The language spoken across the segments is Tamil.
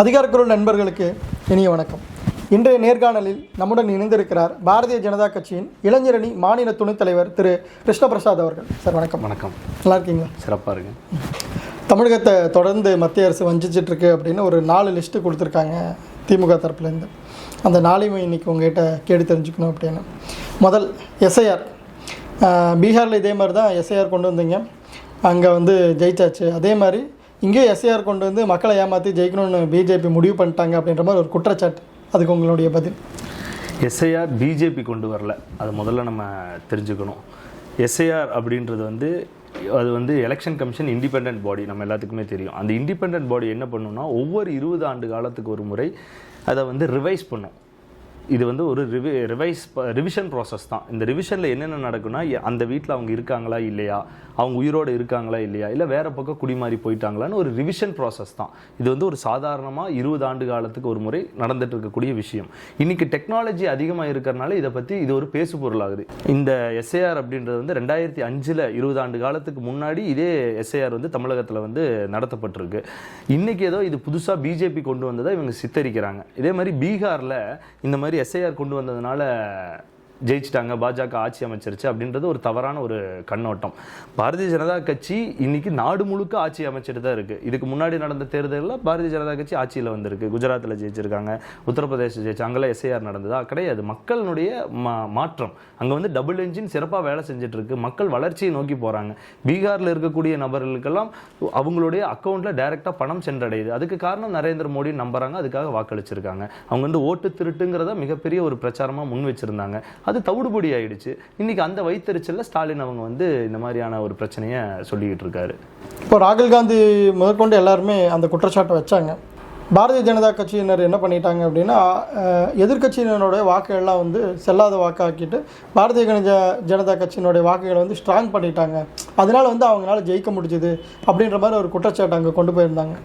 அதிகாரக்குரல் நண்பர்களுக்கு இனிய வணக்கம். இன்றைய நேர்காணலில் நம்முடன் இணைந்திருக்கிறார் பாரதிய ஜனதா கட்சியின் இளைஞரணி மாநில துணைத் தலைவர் திரு கிருஷ்ணபிரசாத் அவர்கள். சார் வணக்கம். வணக்கம். நல்லா இருக்கீங்களா? சிறப்பாக இருக்கு தமிழகத்தை தொடர்ந்து மத்திய அரசு வஞ்சிச்சிட்டு இருக்கு அப்படின்னு ஒரு நாலு லிஸ்ட்டு கொடுத்துருக்காங்க திமுக தரப்புலேருந்து. அந்த நாளையும் இன்னைக்கு உங்ககிட்ட கேட்டு தெரிஞ்சுக்கணும் அப்படின்னு. முதல் எஸ்ஐஆர். பீகாரில் இதே மாதிரி தான் எஸ்ஐஆர் கொண்டு வந்தீங்க. அங்கே வந்து ஜெயிச்சாச்சு. அதே மாதிரி இங்கே எஸ்ஐஆர் கொண்டு வந்து மக்களை ஏமாற்றி ஜெயிக்கணும்னு பிஜேபி முடிவு பண்ணிட்டாங்க அப்படின்ற மாதிரி ஒரு குற்றச்சாட்டு. அதுக்கு உங்களுடைய பதில். எஸ்ஐஆர் பிஜேபி கொண்டு வரல. அது முதல்ல நம்ம தெரிஞ்சுக்கணும். எஸ்ஐஆர் அப்படின்றது வந்து அது வந்து எலெக்ஷன் கமிஷன் இண்டிபெண்ட் பாடி நம்ம எல்லாத்துக்குமே தெரியும். அந்த இண்டிபெண்ட் பாடி என்ன பண்ணுன்னா ஒவ்வொரு இருபது ஆண்டு காலத்துக்கு ஒரு முறை அதை வந்து ரிவைஸ் பண்ணும். இது வந்து ஒரு ரிவி ரிவைஸ் ரிவிஷன் ப்ராசஸ் தான். இந்த ரிவிஷனில் என்னென்ன நடக்குன்னா அந்த வீட்டில் அவங்க இருக்காங்களா இல்லையா? அவங்க உயிரோடு இருக்காங்களா இல்லையா? இல்லை வேறு பக்கம் குடிமாறி போயிட்டாங்களான்னு ஒரு ரிவிஷன் ப்ராசஸ் தான். இது வந்து ஒரு சாதாரணமாக இருபது ஆண்டு காலத்துக்கு ஒரு முறை நடந்துட்டு இருக்கக்கூடிய விஷயம். இன்றைக்கி டெக்னாலஜி அதிகமாக இருக்கிறனால இதை பற்றி இது ஒரு பேசு பொருளாகுது. இந்த எஸ்ஏஆர் அப்படின்றது வந்து ரெண்டாயிரத்தி அஞ்சில் இருபது ஆண்டு காலத்துக்கு முன்னாடி இதே எஸ்ஏஆர் வந்து தமிழகத்தில் வந்து நடத்தப்பட்டிருக்கு. இன்றைக்கி ஏதோ இது புதுசாக பிஜேபி கொண்டு வந்ததை இவங்க சித்தரிக்கிறாங்க. இதே மாதிரி பீகாரில் இந்த மாதிரி எஸ்ஐஆர் கொண்டு வந்ததுனால ஜெயிச்சிட்டாங்க பாஜக ஆட்சி அமைச்சிருச்சு அப்படின்றது ஒரு தவறான ஒரு கண்ணோட்டம். பாரதிய ஜனதா கட்சி இன்னைக்கு நாடு முழுக்க ஆட்சி அமைச்சிட்டு தான் இருக்கு. இதுக்கு முன்னாடி நடந்த தேர்தலில் பாரதிய ஜனதா கட்சி ஆட்சியில் வந்திருக்கு. குஜராத்தில் ஜெயிச்சிருக்காங்க உத்தரப்பிரதேச ஜெயிச்சு அங்கெல்லாம் எஸ்ஐஆர் நடந்ததா. கிடையாது. மக்களினுடைய மா மாற்றம். அங்கே வந்து டபுள் என்ஜின் சிறப்பாக வேலை செஞ்சுட்டு இருக்கு மக்கள் வளர்ச்சியை நோக்கி போகிறாங்க பீகாரில் இருக்கக்கூடிய நபர்களுக்கெல்லாம் அவங்களுடைய அக்கௌண்ட்டில் டைரெக்டாக பணம் சென்றடையுது. அதுக்கு காரணம் நரேந்திர மோடி நம்புறாங்க. அதுக்காக வாக்களிச்சிருக்காங்க. அவங்க வந்து ஓட்டு திருட்டுங்கிறத மிகப்பெரிய ஒரு பிரச்சாரமாக முன் வச்சிருந்தாங்க. அது தவிடுபடி ஆயிடுச்சு. இன்னைக்கு அந்த வைத்தறிச்சல்ல ஸ்டாலின் அவங்க வந்து இந்த மாதிரியான ஒரு பிரச்சனையை சொல்லிக்கிட்டு இருக்காரு. இப்போ ராகுல் காந்தி முதற்கொண்டு எல்லாருமே அந்த குற்றச்சாட்டை வச்சாங்க. பாரதிய ஜனதா கட்சியினர் என்ன பண்ணிட்டாங்க அப்படின்னா எதிர்கட்சியினருடைய வாக்குகள்லாம் வந்து செல்லாத வாக்காக்கிட்டு பாரதிய கணஜ ஜனதா கட்சியினுடைய வாக்குகளை வந்து ஸ்ட்ராங் பண்ணிட்டாங்க. அதனால வந்து அவங்களால ஜெயிக்க முடிஞ்சுது அப்படின்ற மாதிரி ஒரு குற்றச்சாட்டு அங்கே கொண்டு போயிருந்தாங்க.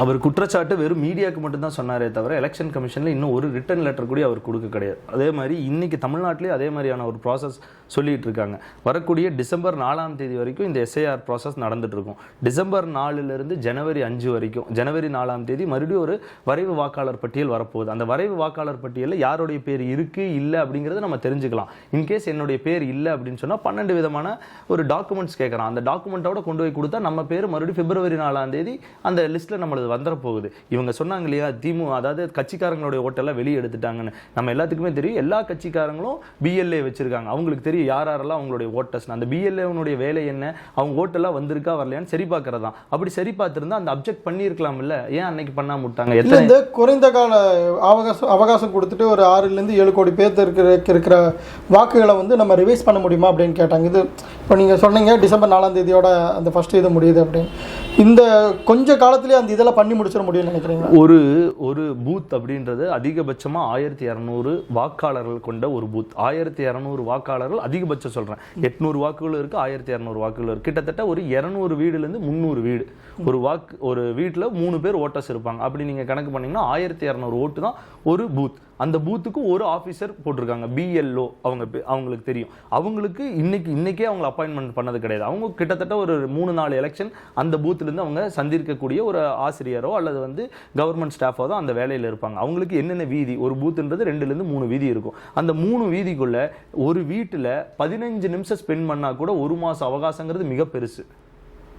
அவர் குற்றச்சாட்டு வெறும் மீடியாவுக்கு மட்டும்தான் சொன்னாரே தவிர எலெக்ஷன் கமிஷனில் இன்னும் ஒரு ரிட்டன் லெட்டர் கூட அவர் கொடுக்க கிடையாது. அதே மாதிரி இன்னைக்கு தமிழ்நாட்டிலே அதே மாதிரியான ஒரு ப்ராசஸ் சொல்லிகிட்டு இருக்காங்க வரக்கூடிய டிசம்பர் நாலாம் தேதி வரைக்கும் இந்த எஸ்ஐஆர் ப்ராசஸ் நடந்துட்டுருக்கும் டிசம்பர் நாலுலேருந்து ஜனவரி அஞ்சு வரைக்கும் ஜனவரி நாலாம் தேதி மறுபடியும் ஒரு வரைவு வாக்காளர் பட்டியல் வரப்போகுது. அந்த வரைவு வாக்காளர் பட்டியலில் யாருடைய பேர் இருக்குது இல்லை அப்படிங்கிறத நம்ம தெரிஞ்சுக்கலாம். இன்கேஸ் என்னுடைய பேர் இல்லை அப்படின்னு சொன்னால் பன்னெண்டு விதமான ஒரு டாக்குமெண்ட்ஸ் கேட்குறான். அந்த டாக்குமெண்ட்டோட கொண்டு போய் கொடுத்தா நம்ம பேர் மறுபடியும் பிப்ரவரி நாலாம் தேதி அந்த லிஸ்ட்டில் நம்மளது வந்துட போகுது இவங்க சொன்னாங்க இல்லையா திமு அதாவது கட்சிக்காரங்களுடைய ஓட்டெல்லாம் வெளியே எடுத்துட்டாங்கன்னு. நம்ம எல்லாத்துக்குமே தெரியும் எல்லா கட்சிக்காரங்களும் பிஎல்ஏ வச்சுருக்காங்க. அவங்களுக்கு தெரியும். யார் யாரெல்லாம் அவங்களுடைய ஓட்டர்ஸ் அந்த பிஎல்ஏனுடைய வேலை என்ன? அவங்க ஓட்டெல்லாம் வந்திருக்கா வரலையான்னு சரி பார்க்கறது? தான் அப்படி சரி பார்த்துருந்தா அந்த அப்ஜெக்ட் பண்ணியிருக்கலாம் இல்ல ஏன் அன்னைக்கு பண்ணாம விட்டாங்க எத்தனை குறைந்த கால அவகாசம் அவகாசம் கொடுத்துட்டு ஒரு ஆறுலேருந்து ஏழு கோடி பேர்த்து இருக்கிற இருக்கிற வாக்குகளை வந்து நம்ம ரிவைஸ் பண்ண முடியுமா அப்படின்னு கேட்டாங்க. இது இப்போ நீங்கள் சொன்னீங்க டிசம்பர் நாலாம் தேதியோட அந்த ஃபஸ்ட்டு இது முடியுது அப்படின்னு. இந்த கொஞ்ச காலத்திலேயே அந்த இதெல்லாம் பண்ணி முடிச்சிட முடியும்னு நினைக்கிறீங்களா? ஒரு ஒரு பூத் அப்படின்றது அதிகபட்சமாக ஆயிரத்தி இரநூறு வாக்காளர்கள் கொண்ட ஒரு பூத் ஆயிரத்தி இரநூறு வாக்காளர்கள் அதிகபட்சம் சொல்கிறேன் எட்நூறு வாக்குகள் இருக்கு ஆயிரத்தி இரநூறு வாக்குகள் இருக்குது கிட்டத்தட்ட ஒரு இரநூறு வீடுலேருந்து முந்நூறு வீடு. ஒரு வாக்கு ஒரு வீட்டில் மூணு பேர் ஓட்டர்ஸ் இருப்பாங்க. அப்படி நீங்கள் கணக்கு பண்ணிங்கன்னா ஆயிரத்தி இரநூறு ஓட்டு தான் ஒரு பூத் அந்த பூத்துக்கு ஒரு ஆஃபீஸர் போட்டிருக்காங்க. பிஎல்ஓ அவங்க பே- அவங்களுக்கு தெரியும். அவங்களுக்கு இன்னைக்கு இன்னைக்கே அவங்க அப்பாயின்மெண்ட் பண்ணது கிடையாது. அவங்க கிட்டத்தட்ட ஒரு மூணு நாலு எலெக்ஷன் அந்த பூத்துலேருந்து அவங்க சந்திக்கக்கூடிய ஒரு ஆசிரியரோ அல்லது வந்து கவர்மெண்ட் ஸ்டாஃபோ தான் அந்த வேலையில் இருப்பாங்க. அவங்களுக்கு என்னென்ன வீதி ஒரு பூத்துன்றது ரெண்டுலேருந்து மூணு வீதி இருக்கும். அந்த மூணு வீதிக்குள்ளே ஒரு வீட்டில் பதினஞ்சு நிமிஷம் ஸ்பெண்ட் பண்ணால் கூட ஒரு மாதம் அவகாசங்கிறது மிக பெருசு.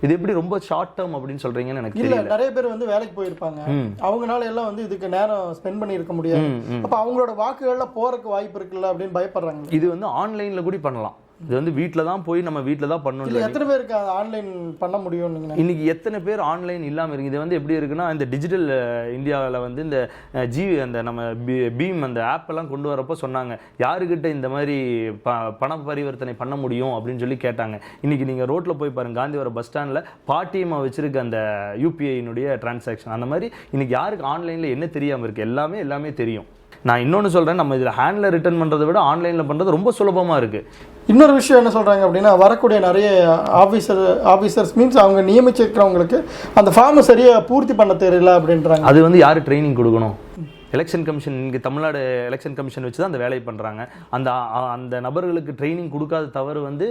இது எப்படி ரொம்ப ஷார்ட் டேர்ம் அப்படின்னு சொல்றீங்கன்னு எனக்கு இல்ல நிறைய பேர் வந்து வேலைக்கு போயிருப்பாங்க. அவங்கனால எல்லாம் வந்து இதுக்கு நேரம் ஸ்பெண்ட் பண்ணி இருக்க முடியாது. அப்ப அவங்களோட வாக்குகள்லாம் போறதுக்கு வாய்ப்பு இருக்குல்ல அப்படின்னு பயப்படுறாங்க. இது வந்து ஆன்லைனில் கூட பண்ணலாம். இது வந்து வீட்டில் தான் போய் நம்ம வீட்டில் தான் பண்ணணும் எத்தனை பேருக்கு ஆன்லைன் பண்ண முடியும் இன்னைக்கு எத்தனை பேர் ஆன்லைன் இல்லாமல் இருக்கு? இது வந்து எப்படி இருக்குன்னா இந்த டிஜிட்டல் இந்தியாவில் வந்து இந்த ஜி அந்த நம்ம பி- பீம் அந்த ஆப் எல்லாம் கொண்டு வரப்போ சொன்னாங்க. யாருக்கிட்ட இந்த மாதிரி ப பண பரிவர்த்தனை பண்ண முடியும் அப்படின்னு சொல்லி கேட்டாங்க. இன்னைக்கு நீங்கள் ரோட்டில் போய் பாருங்க காந்திவரம் பஸ் ஸ்டாண்டில் பாட்டியம்மா வச்சிருக்க அந்த யூபிஐனுடைய டிரான்சாக்ஷன் அந்த மாதிரி இன்னைக்கு யாருக்கு ஆன்லைனில் என்ன தெரியாமல் இருக்கு? எல்லாமே எல்லாமே தெரியும். நான் இன்னொன்று சொல்கிறேன் நம்ம இதில் ஹேண்டில் ரிட்டர்ன் பண்ணுறதை விட ஆன்லைனில் பண்ணுறது ரொம்ப சுலபமாக இருக்குது இன்னொரு விஷயம் என்ன சொல்றாங்க அப்படின்னா வரக்கூடிய நிறைய ஆபீசர் ஆபீசர்ஸ் மீன்ஸ் அவங்க நியமிச்சிருக்கிறவங்களுக்கு அந்த ஃபார்மை சரியா பூர்த்தி பண்ண தெரியல அப்படின்றாங்க. அது வந்து யார் ட்ரைனிங் கொடுக்கணும்? எலெக்ஷன் கமிஷன் இங்கே தமிழ்நாடு எலெக்ஷன் கமிஷன் வச்சு தான் அந்த வேலையை பண்ணுறாங்க அந்த அந்த நபர்களுக்கு ட்ரைனிங் கொடுக்காத தவறு வந்து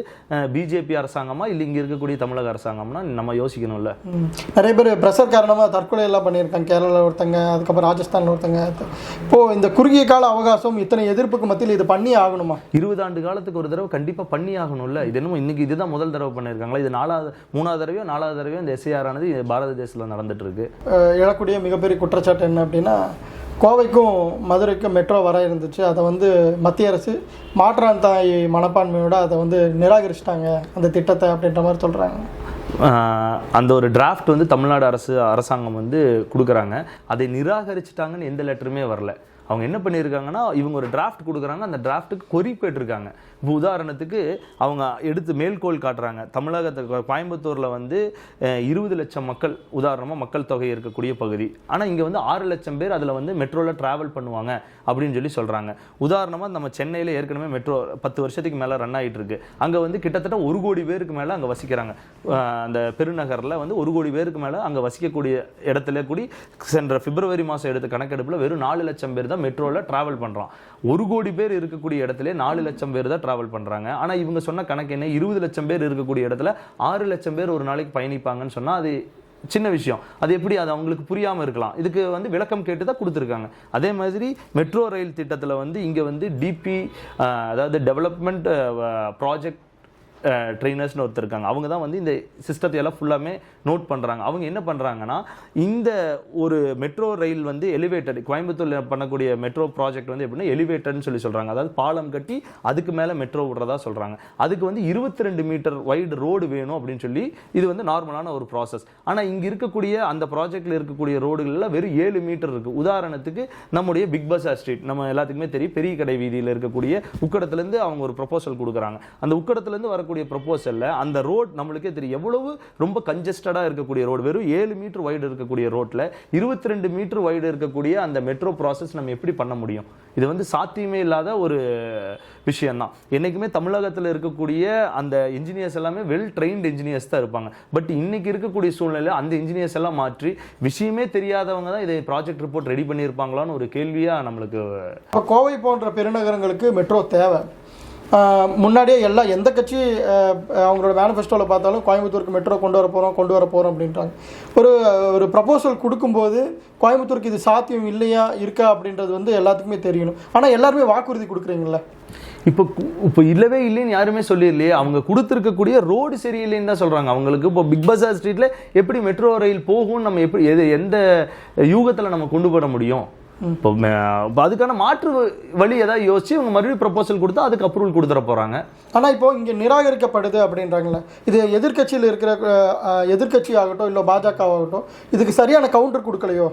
பிஜேபி அரசாங்கமா இல்லை இங்கே இருக்கக்கூடிய தமிழக அரசாங்கம்னா நம்ம யோசிக்கணும்ல. நிறைய பேர் ப்ரெஷர் காரணமாக தற்கொலை எல்லாம் பண்ணியிருக்காங்க. கேரளாவில் ஒருத்தங்க அதுக்கப்புறம் ராஜஸ்தானில் ஒருத்தங்க. இப்போது இந்த குறுகிய கால அவகாசம் இத்தனை எதிர்ப்புக்கு மத்தியில் இது பண்ணி ஆகணுமா? இருபது ஆண்டு காலத்துக்கு ஒரு தடவை கண்டிப்பாக பண்ணி ஆகணும்ல. இது என்னமோ இன்னைக்கு இதுதான் முதல் தடவை பண்ணியிருக்காங்களா? இது நாலாவது மூணாவது தடவையோ நாலாவது தடவையோ இந்த எஸ்ஐஆர் ஆனது பாரத தேசத்தில் நடந்துட்டு இருக்கு. எழக்கூடிய மிகப்பெரிய குற்றச்சாட்டு என்ன அப்படின்னா கோவைக்கும் மதுரைக்கும் மெட்ரோ வர இருந்துச்சு. அதை வந்து மத்திய அரசு மாற்றான் தாய் மனப்பான்மையோட அதை வந்து நிராகரிச்சிட்டாங்க. அந்த திட்டத்தை அப்படின்ற மாதிரி சொல்கிறாங்க அந்த ஒரு டிராஃப்ட் வந்து தமிழ்நாடு அரசு அரசாங்கம் வந்து கொடுக்குறாங்க. அதை நிராகரிச்சிட்டாங்கன்னு எந்த லெட்டருமே வரல. அவங்க என்ன பண்ணியிருக்காங்கன்னா இவங்க ஒரு டிராஃப்ட் கொடுக்குறாங்க. அந்த டிராஃப்ட்டுக்கு கொரி போயிட்டுருக்காங்க இப்போ உதாரணத்துக்கு அவங்க எடுத்து மேல்கோள் காட்டுறாங்க. தமிழகத்தை கோயம்புத்தூரில் வந்து இருபது லட்சம் மக்கள் உதாரணமாக மக்கள் தொகை இருக்கக்கூடிய பகுதி. ஆனால் இங்கே வந்து ஆறு லட்சம் பேர் அதில் வந்து மெட்ரோவில் ட்ராவல் பண்ணுவாங்க அப்படின்னு சொல்லி சொல்கிறாங்க உதாரணமாக நம்ம சென்னையில் ஏற்கனவே மெட்ரோ பத்து வருஷத்துக்கு மேலே ரன் ஆகிட்டு இருக்கு அங்கே வந்து கிட்டத்தட்ட ஒரு கோடி பேருக்கு மேலே அங்கே வசிக்கிறாங்க. அந்த பெருநகரில் வந்து ஒரு கோடி பேருக்கு மேலே அங்கே வசிக்கக்கூடிய இடத்துல கூடி சென்ற பிப்ரவரி மாதம் எடுத்த கணக்கெடுப்பில் வெறும் நாலு லட்சம் பேர் தான் மெட்ரோவில் ட்ராவல் பண்ணுறோம் ஒரு கோடி பேர் இருக்கக்கூடிய இடத்துல நாலு லட்சம் பேர் தான் ட்ராவல் பண்ணுறாங்க ஆனால் இவங்க சொன்ன கணக்கு என்ன? இருபது லட்சம் பேர் இருக்கக்கூடிய இடத்துல ஆறு லட்சம் பேர் ஒரு நாளைக்கு பயணிப்பாங்கன்னு சொன்னால் அது சின்ன விஷயம். அது எப்படி? அது அவங்களுக்கு புரியாமல் இருக்கலாம். இதுக்கு வந்து விளக்கம் கேட்டு தான் கொடுத்துருக்காங்க. அதே மாதிரி மெட்ரோ ரயில் திட்டத்தில் வந்து இங்கே வந்து டிபி அதாவது டெவலப்மெண்ட் ப்ராஜெக்ட் ட்ரெயினர்ஸ்னு ஒருத்தர் இருக்காங்க. அவங்க தான் வந்து இந்த சிஸ்டத்தை எல்லாம் ஃபுல்லாமே நோட் பண்ணுறாங்க அவங்க என்ன பண்ணுறாங்கன்னா இந்த ஒரு மெட்ரோ ரயில் வந்து எலிவேட்டட் கோயம்புத்தூரில் பண்ணக்கூடிய மெட்ரோ ப்ராஜெக்ட் வந்து எப்படின்னா எலிவேட்டட்னு சொல்லி சொல்கிறாங்க அதாவது பாலம் கட்டி அதுக்கு மேலே மெட்ரோ விடுறதா சொல்கிறாங்க அதுக்கு வந்து இருபத்தி ரெண்டு மீட்டர் வைடு ரோடு வேணும் அப்படின்னு சொல்லி இது வந்து நார்மலான ஒரு ப்ராசஸ் ஆனால் இங்கே இருக்கக்கூடிய அந்த ப்ராஜெக்டில் இருக்கக்கூடிய ரோடுகளில் வெறும் ஏழு மீட்டர் இருக்குது உதாரணத்துக்கு நம்முடைய பிக் பஸார் ஸ்ட்ரீட் நம்ம எல்லாத்துக்குமே தெரியும் பெரிய கடை வீதியில் இருக்கக்கூடிய உக்கடத்துலேருந்து அவங்க ஒரு ப்ரொபோசல் கொடுக்குறாங்க. அந்த உக்கடத்துலேருந்து வரக்கூடிய ப்ரொபோசலில் அந்த ரோட் நம்மளுக்கே தெரியும். எவ்வளவு ரொம்ப கஞ்சஸ்டடாக இருக்கக்கூடிய ரோடு வெறும் ஏழு மீட்டர் வைடு இருக்கக்கூடிய ரோட்டில் இருபத்தி ரெண்டு மீட்டர் வைடு இருக்கக்கூடிய அந்த மெட்ரோ ப்ராசஸ் நம்ம எப்படி பண்ண முடியும்? இது வந்து சாத்தியமே இல்லாத ஒரு விஷயம்தான். என்றைக்குமே தமிழகத்தில் இருக்கக்கூடிய அந்த இன்ஜினியர்ஸ் எல்லாமே வெல் ட்ரெயின்டு இன்ஜினியர்ஸ் தான் இருப்பாங்க. பட் இன்னைக்கு இருக்கக்கூடிய சூழ்நிலையில் அந்த இன்ஜினியர்ஸ் எல்லாம் மாற்றி விஷயமே தெரியாதவங்க தான் இதை ப்ராஜெக்ட் ரிப்போர்ட் ரெடி பண்ணியிருப்பாங்களான்னு ஒரு கேள்வியாக நம்மளுக்கு இப்போ கோவை போன்ற பெருநகரங்களுக்கு மெட்ரோ தேவை. முன்னாடியே எல்லா எந்த கட்சி அவங்களோட மேனிஃபெஸ்டோவில் பார்த்தாலும் கோயம்புத்தூருக்கு மெட்ரோ கொண்டு வர போகிறோம் கொண்டு வர போகிறோம் அப்படின்றாங்க. ஒரு ஒரு ப்ரப்போசல் கொடுக்கும்போது கோயம்புத்தூருக்கு இது சாத்தியம் இல்லையா இருக்கா அப்படின்றது வந்து எல்லாத்துக்குமே தெரியணும். ஆனால் எல்லாருமே வாக்குறுதி கொடுக்குறீங்களா இப்போ இப்போ இல்லவே இல்லைன்னு யாருமே சொல்லிடலையே. அவங்க கொடுத்துருக்கக்கூடிய ரோடு சரியில்லைன்னு தான் சொல்கிறாங்க அவங்களுக்கு இப்போ பிக் பஜார் ஸ்ட்ரீட்டில் எப்படி மெட்ரோ ரயில் போகும்னு நம்ம எப்படி எது எந்த யூகத்தில் நம்ம கொண்டு போட முடியும்? இப்போ அதுக்கான மாற்று வழி ஏதாவது யோசிச்சு இவங்க மறுபடியும் ப்ரப்போசல் கொடுத்தா அதுக்கு அப்ரூவல் கொடுத்துட போகிறாங்க ஆனால் இப்போ இங்கே நிராகரிக்கப்படுது அப்படின்றாங்களே இது எதிர்க்கட்சியில் இருக்கிற எதிர்கட்சி ஆகட்டும் இல்லை பாஜக ஆகட்டும் இதுக்கு சரியான கவுண்டர் கொடுக்கலையோ?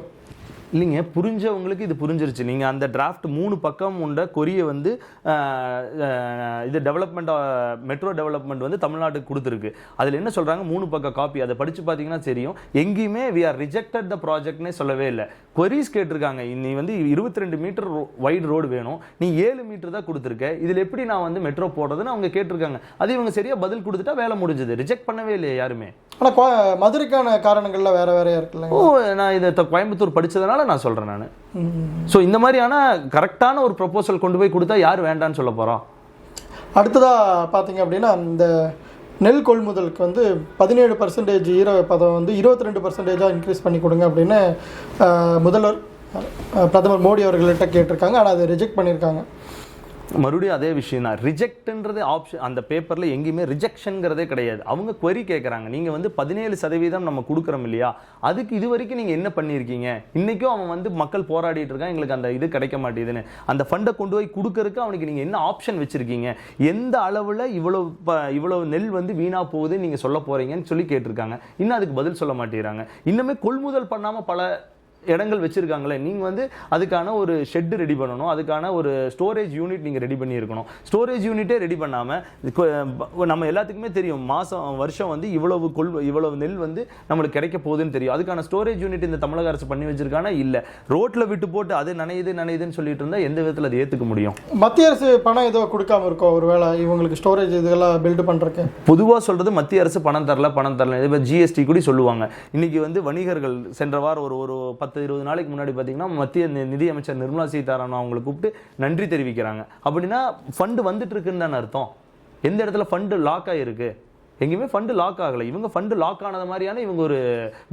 இல்லைங்க புரிஞ்சவங்களுக்கு இது புரிஞ்சிருச்சு. நீங்கள் அந்த டிராஃப்ட் மூணு பக்கம் உண்ட கொரியை வந்து இது டெவலப்மெண்ட் மெட்ரோ டெவலப்மெண்ட் வந்து தமிழ்நாட்டுக்கு கொடுத்துருக்கு. அதில் என்ன சொல்கிறாங்க மூணு பக்கம் காப்பி அதை படித்து பார்த்தீங்கன்னா தெரியும். எங்கேயுமே வி ஆர் ரிஜெக்டட் த ப்ராஜெக்ட்னே சொல்லவே இல்லை. கொரிஸ் கேட்டிருக்காங்க. நீ வந்து இருபத்தி ரெண்டு மீட்டர் வைடு ரோடு வேணும். நீ ஏழு மீட்டர் தான் கொடுத்துருக்க. இதில் எப்படி நான் வந்து மெட்ரோ போடுறதுன்னு அவங்க கேட்டிருக்காங்க. அது இவங்க சரியாக பதில் கொடுத்துட்டா வேலை முடிஞ்சது. ரிஜெக்ட் பண்ணவே இல்லையே யாருமே. ஆனால் மதுரைக்கான காரணங்கள்லாம் வேற வேறையா இருக்குல்ல. ஓ நான் இதை கோயம்புத்தூர் அதனால நான் சொல்கிறேன் நான். ஸோ இந்த மாதிரியான கரெக்டான ஒரு ப்ரொபோசல் கொண்டு போய் கொடுத்தா யார் வேண்டான்னு சொல்ல போகிறோம் அடுத்ததாக பார்த்தீங்க அப்படின்னா இந்த நெல் கொள்முதலுக்கு வந்து பதினேழு பர்சன்டேஜ் ஈர பதம் வந்து இருபத்தி ரெண்டு பர்சன்டேஜாக இன்க்ரீஸ் பண்ணி கொடுங்க அப்படின்னு முதல்வர் பிரதமர் மோடி அவர்கள்ட்ட கேட்டிருக்காங்க. ஆனால் அதை ரிஜெக்ட் பண்ணியிருக்காங்க. மறுபடியும் அதே விஷயம் தான். ரிஜெக்ட்ன்றது ஆப்ஷன் அந்த பேப்பரில் எங்கேயுமே ரிஜெக்ஷனுங்கிறதே கிடையாது. அவங்க கொரி கேட்குறாங்க நீங்கள் வந்து பதினேழு சதவீதம் நம்ம கொடுக்குறோம் இல்லையா? அதுக்கு இது வரைக்கும் நீங்கள் என்ன பண்ணியிருக்கீங்க? இன்றைக்கும் அவன் வந்து மக்கள் போராடிட்டு இருக்கான். எங்களுக்கு அந்த இது கிடைக்க மாட்டேதுன்னு அந்த ஃபண்டை கொண்டு போய் கொடுக்கறதுக்கு அவனுக்கு நீங்கள் என்ன ஆப்ஷன் வச்சுருக்கீங்க? எந்த அளவில் இவ்வளோ ப இவ்வளோ நெல் வந்து வீணாக போகுது நீங்கள் சொல்ல போகிறீங்கன்னு சொல்லி கேட்டிருக்காங்க. இன்னும் அதுக்கு பதில் சொல்ல மாட்டேங்கிறாங்க. இன்னுமே கொள்முதல் பண்ணாமல் பல இடங்கள் வச்சிருக்காங்களே நீங்கள் வந்து அதுக்கான ஒரு ஷெட்டு ரெடி பண்ணணும். அதுக்கான ஒரு ஸ்டோரேஜ் யூனிட் நீங்கள் ரெடி பண்ணியிருக்கணும். ஸ்டோரேஜ் யூனிட்டே ரெடி பண்ணாமல் நம்ம எல்லாத்துக்குமே தெரியும் மாதம் வருஷம் வந்து இவ்வளவு கொள் இவ்வளவு நெல் வந்து நம்மளுக்கு கிடைக்க போகுதுன்னு தெரியும். அதுக்கான ஸ்டோரேஜ் யூனிட் இந்த தமிழக அரசு பண்ணி வச்சிருக்கானா? இல்லை. ரோட்டில் விட்டு போட்டு அது நனையுது நனையுதுன்னு சொல்லிட்டு இருந்தால் எந்த விதத்தில் அதை ஏற்றுக்க முடியும்? மத்திய அரசு பணம் ஏதோ கொடுக்காம இருக்கோ ஒருவேளை இவங்களுக்கு ஸ்டோரேஜ் இதெல்லாம் பில்டு பண்ணுறக்கு பொதுவாக சொல்றது மத்திய அரசு பணம் தரல பணம் தரல. இப்போ ஜிஎஸ்டி கூட சொல்லுவாங்க. இன்னைக்கு வந்து வணிகர்கள் சென்ற வாரம் ஒரு ஒரு பத்து பத்து இருபது நாளைக்கு முன்னாடி பார்த்தீங்கன்னா மத்திய நிதியமைச்சர் நிர்மலா சீதாராமன் அவங்களை கூப்பிட்டு நன்றி தெரிவிக்கிறாங்க. அப்படின்னா ஃபண்டு வந்துட்டு இருக்குன்னு தானே அர்த்தம். எந்த இடத்துல ஃபண்டு லாக் ஆகிருக்கு எங்கேயுமே ஃபண்டு லாக் ஆகலை. இவங்க ஃபண்டு லாக் ஆனது மாதிரியான இவங்க ஒரு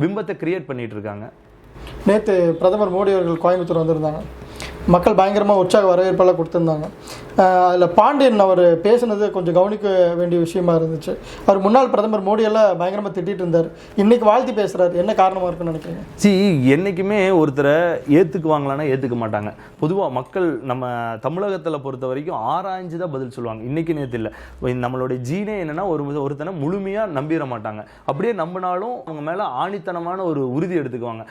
பிம்பத்தை கிரியேட் பண்ணிட்டு இருக்காங்க. நேற்று பிரதமர் மோடி அவர்கள் கோயம்புத்தூர் வந்திருந்தாங்க. மக்கள் பயங்கரமாக உற்சாக வரவேற்பெல்லாம் கொடுத்துருந்தாங்க. அதில் பாண்டியன் அவர் பேசினது கொஞ்சம் கவனிக்க வேண்டிய விஷயமா இருந்துச்சு. அவர் முன்னாள் பிரதமர் மோடியெல்லாம் பயங்கரமாக திட்டிட்டு இருந்தார். இன்னைக்கு வாழ்த்தி பேசுகிறார் என்ன காரணமாக இருக்குன்னு நினைக்கிறீங்க? சி என்றைக்குமே ஒருத்தரை ஏற்றுக்குவாங்களான்னா ஏற்றுக்க மாட்டாங்க. பொதுவாக மக்கள் நம்ம தமிழகத்தில் பொறுத்த வரைக்கும் ஆராய்ஞ்சு தான் பதில் சொல்லுவாங்க. இன்னைக்கு நேற்று இல்லை. நம்மளுடைய ஜீனே என்னென்னா ஒரு ஒருத்தனை முழுமையாக நம்பிட மாட்டாங்க. அப்படியே நம்பினாலும் அவங்க மேலே ஆணித்தனமான ஒரு உறுதி எடுத்துக்குவாங்க.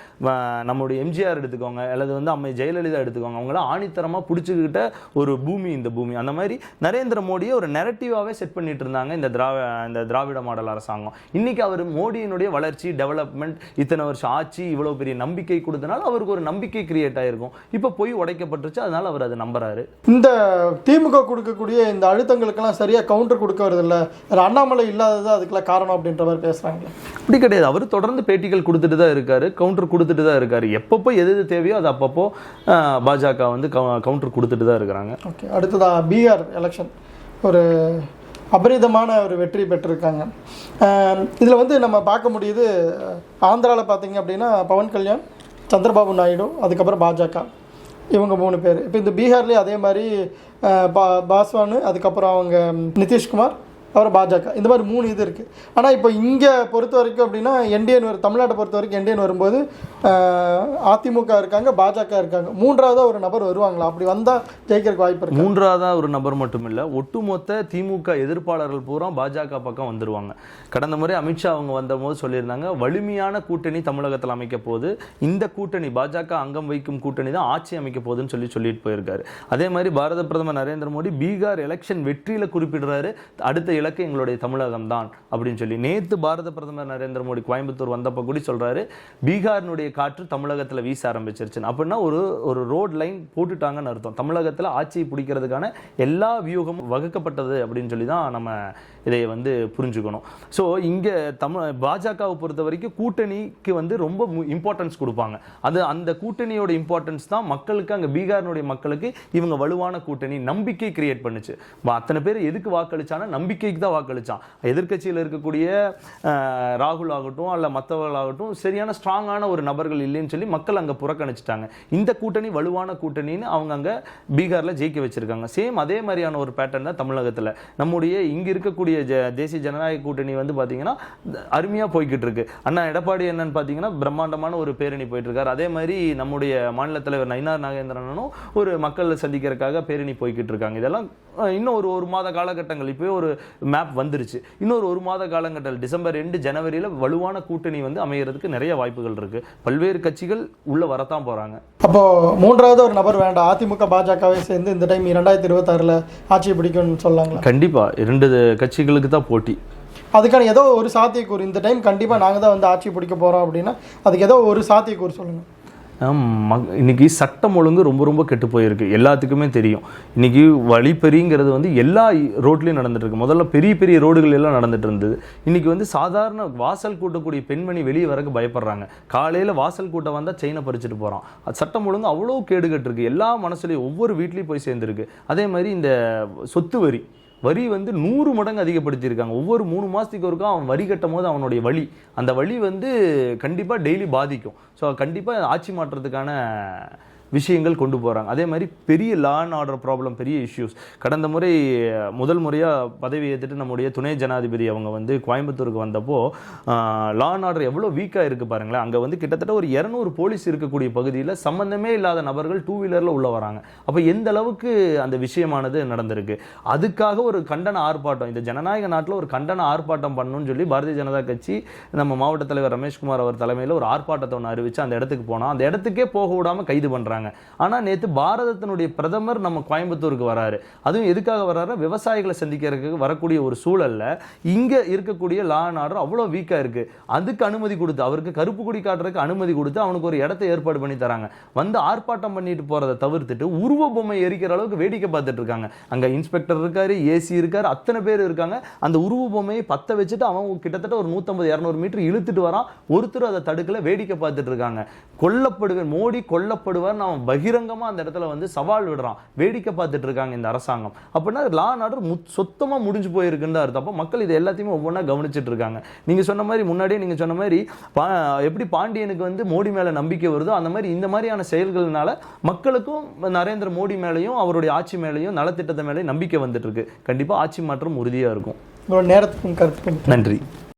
நம்மளுடைய எம்ஜிஆர் எடுத்துக்கோங்க. அல்லது வந்து அம்மை ஜெயலலிதா எடுத்துக்கோங்க. அவங்களாம் ஆணித்தரமாக பிடிச்சிக்கிட்ட ஒரு பூமி இந்த பூமி. அந்த மாதிரி நரேந்திர மோடியை ஒரு நெரட்டிவாகவே செட் பண்ணிட்டு இருந்தாங்க இந்த திராவிட இந்த திராவிட மாடல் அரசாங்கம். இன்னைக்கு அவர் மோடியினுடைய வளர்ச்சி டெவலப்மெண்ட் இத்தனை வருஷம் ஆட்சி இவ்வளவு பெரிய நம்பிக்கை கொடுத்தனால அவருக்கு ஒரு நம்பிக்கை கிரியேட் ஆயிருக்கும். இப்போ போய் உடைக்கப்பட்டுருச்சு அதனால அவர் அதை நம்புறாரு. இந்த திமுக கொடுக்கக்கூடிய இந்த அழுத்தங்களுக்கெல்லாம் சரியாக கவுண்டர் கொடுக்க வருதில்ல அண்ணாமலை இல்லாதது அதுக்கெல்லாம் காரணம் அப்படின்ற மாதிரி பேசுகிறாங்களே அப்படி கிடையாது. அவர் தொடர்ந்து பேட்டிகள் கொடுத்துட்டு தான் இருக்காரு கவுண்டர் கொடுத்துட்டு தான் இருக்காரு. எப்பப்போ எது எது தேவையோ அது அப்பப்போ பாஜக வந்து கவுண்டர் கொடுத்துட்டு தான் இருக்கிறாங்க. ஓகே அடுத்ததா பீகார் எலெக்ஷன் ஒரு அபரிதமான ஒரு வெற்றி பெற்றிருக்காங்க. இதில் வந்து நம்ம பார்க்க முடியுது ஆந்திராவில் பார்த்தீங்க அப்படின்னா பவன் கல்யாண் சந்திரபாபு நாயுடு அதுக்கப்புறம் பாஜக. இவங்க மூணு பேர். இப்போ இந்த பீகார்லேயே அதே மாதிரி பா பாஸ்வானு அதுக்கப்புறம் அவங்க நிதிஷ்குமார் அப்புறம் பாஜக. இந்த மாதிரி மூணு இது இருக்குது ஆனால் இப்போ இங்கே பொறுத்த வரைக்கும் அப்படின்னா என்டிஎன் வரும் தமிழ்நாட்டை பொறுத்த வரைக்கும் என்டிஎன் வரும்போது அதிமுக இருக்காங்க பாஜக இருக்காங்க. மூன்றாவதாக ஒரு நபர் வருவாங்களா? அப்படி வந்தால் ஜெயிக்கிறதுக்கு வாய்ப்பு இருக்கு? மூன்றாவதாக ஒரு நபர் மட்டும் இல்லை ஒட்டுமொத்த திமுக எதிர்ப்பாளர்கள் பூரா பாஜக பக்கம் வந்துருவாங்க. கடந்த முறை அமித்ஷா அவங்க வந்தபோது சொல்லியிருந்தாங்க வலிமையான கூட்டணி தமிழகத்தில் அமைக்க போகுது. இந்த கூட்டணி பாஜக அங்கம் வைக்கும் கூட்டணி தான் ஆட்சி அமைக்க போகுதுன்னு சொல்லி சொல்லிட்டு போயிருக்காரு. அதே மாதிரி பாரத பிரதமர் நரேந்திர மோடி பீகார் எலெக்ஷன் வெற்றியில் குறிப்பிடுறாரு. அடுத்த இலக்கு எங்களுடைய தமிழகம் தான் அப்படின்னு சொல்லி. நேற்று பாரத பிரதமர் நரேந்திர மோடி கோயம்புத்தூர் வந்தப்போ கூட சொல்றாரு பீகாரினுடைய காற்று தமிழகத்தில் வீச ஆரம்பிச்சிருச்சுன்னு. அப்படின்னா ஒரு ஒரு ரோட் லைன் போட்டுட்டாங்கன்னு அர்த்தம். தமிழகத்தில் ஆட்சியை பிடிக்கிறதுக்கான எல்லா வியூகமும் வகுக்கப்பட்டது அப்படின்னு சொல்லி தான் நம்ம இதை வந்து புரிஞ்சுக்கணும். ஸோ இங்கே தமிழ் பாஜகவை பொறுத்த வரைக்கும் கூட்டணிக்கு வந்து ரொம்ப இம்பார்ட்டன்ஸ் கொடுப்பாங்க. அது அந்த கூட்டணியோட இம்பார்ட்டன்ஸ் தான் மக்களுக்கு அங்கே பீகாரினுடைய மக்களுக்கு இவங்க வலுவான கூட்டணி நம்பிக்கை கிரியேட் பண்ணுச்சு. அத்தனை பேர் எதுக்கு வாக்களிச்சானா நம்பிக்கை நம்பிக்கைக்கு தான் வாக்களிச்சான். எதிர்க்கட்சியில் இருக்கக்கூடிய ராகுல் ஆகட்டும் அல்ல மற்றவர்களாகட்டும் சரியான ஸ்ட்ராங்கான ஒரு நபர்கள் இல்லைன்னு சொல்லி மக்கள் அங்கே புறக்கணிச்சிட்டாங்க. இந்த கூட்டணி வலுவான கூட்டணின்னு அவங்க அங்கே பீகாரில் ஜெயிக்க வச்சுருக்காங்க. சேம் அதே மாதிரியான ஒரு பேட்டர்ன் தான் தமிழகத்தில். நம்முடைய இங்கே இருக்கக்கூடிய ஜ- தேசிய ஜனநாயக கூட்டணி வந்து பார்த்தீங்கன்னா அருமையாக போய்கிட்டு இருக்கு. அண்ணா எடப்பாடி என்னன்னு பார்த்தீங்கன்னா பிரம்மாண்டமான ஒரு பேரணி போயிட்டுருக்காரு. அதே மாதிரி நம்முடைய மாநில தலைவர் நயினார் நாகேந்திரனும் ஒரு மக்கள் சந்திக்கிறதுக்காக பேரணி போய்கிட்டு இருக்காங்க. இதெல்லாம் இன்னும் ஒரு ஒரு மாத காலகட்டங்கள். இப்போயே ஒரு மேப் வந்துருச்சு. இன்னொரு ஒரு மாத காலகட்டங்கள் டிசம்பர் ரெண்டு ஜனவரியில வலுவான கூட்டணி வந்து அமையறதுக்கு நிறைய வாய்ப்புகள் இருக்கு. பல்வேறு கட்சிகள் உள்ள வரத்தான் போறாங்க. அப்போ மூன்றாவது ஒரு நபர் வேண்டாம். அதிமுக பாஜகவை சேர்ந்து இந்த டைம் இரண்டாயிரத்தி இருபத்தாறில் ஆட்சியை பிடிக்கும்னு சொல்லாங்களா? கண்டிப்பா. இரண்டு கட்சிகளுக்கு தான் போட்டி. அதுக்கான ஏதோ ஒரு சாத்தியக்கூறு. இந்த டைம் கண்டிப்பாக நாங்கள் தான் வந்து ஆட்சி பிடிக்க போகிறோம் அப்படின்னா அதுக்கு ஏதோ ஒரு சாத்தியக்கூறு சொல்லுங்கள் இன்றைக்கி மக்- சட்டம் ஒழுங்கு ரொம்ப ரொம்ப கெட்டு போயிருக்கு. எல்லாத்துக்குமே தெரியும். இன்றைக்கி வழிப்பெறிங்கிறது வந்து எல்லா ரோட்லேயும் நடந்துட்டுருக்கு. முதல்ல பெரிய பெரிய ரோடுகள் எல்லாம் நடந்துட்டு இருந்தது. இன்றைக்கி வந்து சாதாரண வாசல் கூட்டக்கூடிய பெண்மணி வெளியே வரக்கு பயப்படுறாங்க. காலையில் வாசல் கூட்டம் வந்தால் செயினை பறிச்சுட்டு போகிறான் அது சட்டம் ஒழுங்கு அவ்வளோ கேடுகட்டு இருக்கு எல்லா மனசுலையும் ஒவ்வொரு வீட்லேயும் போய் சேர்ந்துருக்கு. அதே மாதிரி இந்த சொத்து வரி. வரி வந்து நூறு மடங்கு அதிகப்படுத்தியிருக்காங்க. ஒவ்வொரு மூணு மாதத்துக்கு ஒருக்கா அவன் வரி கட்டும் போது அவனுடைய வழி. அந்த வழி வந்து கண்டிப்பாக டெய்லி பாதிக்கும். ஸோ கண்டிப்பாக ஆட்சி மாற்றத்துக்கான விஷயங்கள் கொண்டு போகிறாங்க அதே மாதிரி பெரிய லா அண்ட் ஆர்டர் ப்ராப்ளம் பெரிய இஷ்யூஸ் கடந்த முறை முதல் முறையாக பதவி ஏற்றுட்டு நம்முடைய துணை ஜனாதிபதி அவங்க வந்து கோயம்புத்தூருக்கு வந்தப்போ லா அண்ட் ஆர்டர் எவ்வளோ வீக்காக இருக்குது பாருங்களேன். அங்கே வந்து கிட்டத்தட்ட ஒரு இரநூறு போலீஸ் இருக்கக்கூடிய பகுதியில் சம்மந்தமே இல்லாத நபர்கள் டூ வீலரில் உள்ள வராங்க. அப்போ எந்த அளவுக்கு அந்த விஷயமானது நடந்திருக்கு? அதுக்காக ஒரு கண்டன ஆர்ப்பாட்டம். இந்த ஜனநாயக நாட்டில் ஒரு கண்டன ஆர்ப்பாட்டம் பண்ணணும்னு சொல்லி பாரதிய ஜனதா கட்சி நம்ம மாவட்ட தலைவர் ரமேஷ்குமார் அவர் தலைமையில் ஒரு ஆர்ப்பாட்டத்தை ஒன்று அறிவிச்சு அந்த இடத்துக்கு போனால் அந்த இடத்துக்கே போக விடாமல் கைது பண்ணுறாங்க பண்றாங்க ஆனால் நேற்று பாரதத்தினுடைய பிரதமர் நம்ம கோயம்புத்தூருக்கு வராரு. அதுவும் எதுக்காக வராரு விவசாயிகளை சந்திக்கிறதுக்கு வரக்கூடிய ஒரு சூழல்ல இங்க இருக்கக்கூடிய லா அண்ட் ஆர்டர் அவ்வளோ வீக்கா இருக்கு. அதுக்கு அனுமதி கொடுத்து அவருக்கு கருப்பு குடி காட்டுறதுக்கு அனுமதி கொடுத்து அவனுக்கு ஒரு இடத்த ஏற்பாடு பண்ணி தராங்க. வந்து ஆர்ப்பாட்டம் பண்ணிட்டு போறதை தவிர்த்துட்டு உருவ பொம்மை எரிக்கிற அளவுக்கு வேடிக்கை பார்த்துட்டு இருக்காங்க. அங்க இன்ஸ்பெக்டர் இருக்கார் ஏசி இருக்காரு அத்தனை பேர் இருக்காங்க. அந்த உருவ பொம்மையை பத்த வச்சுட்டு அவன் கிட்டத்தட்ட ஒரு நூற்றம்பது இரநூறு மீட்டர் இழுத்துட்டு வரான். ஒருத்தர் அதை தடுக்கல வேடிக்கை பார்த்துட்டு இருக்காங்க. கொல்லப்படுவேன் மோடி கொல்லப்படுவார் அவன் பகிரங்கமாக அந்த இடத்துல வந்து சவால் விடுறான். வேடிக்கை பார்த்துட்டு இருக்காங்க இந்த அரசாங்கம். அப்படின்னா லா அண்ட் ஆர்டர் மு சுத்தமாக முடிஞ்சு போயிருக்குன்னு தான் அர்த்தம் அப்போ மக்கள் இது எல்லாத்தையுமே ஒவ்வொன்றா கவனிச்சிட்டு இருக்காங்க. நீங்கள் சொன்ன மாதிரி முன்னாடியே நீங்கள் சொன்ன மாதிரி பா எப்படி பாண்டியனுக்கு வந்து மோடி மேலே நம்பிக்கை வருதோ அந்த மாதிரி இந்த மாதிரியான செயல்கள்னால மக்களுக்கும் நரேந்திர மோடி மேலேயும் அவருடைய ஆட்சி மேலேயும் நலத்திட்டத்தை மேலேயும் நம்பிக்கை வந்துட்டு இருக்கு. கண்டிப்பாக ஆட்சி மாற்றம் உறுதியாக இருக்கும். உங்களோட நேரத்துக்கும் கருத்துக்கும் நன்றி.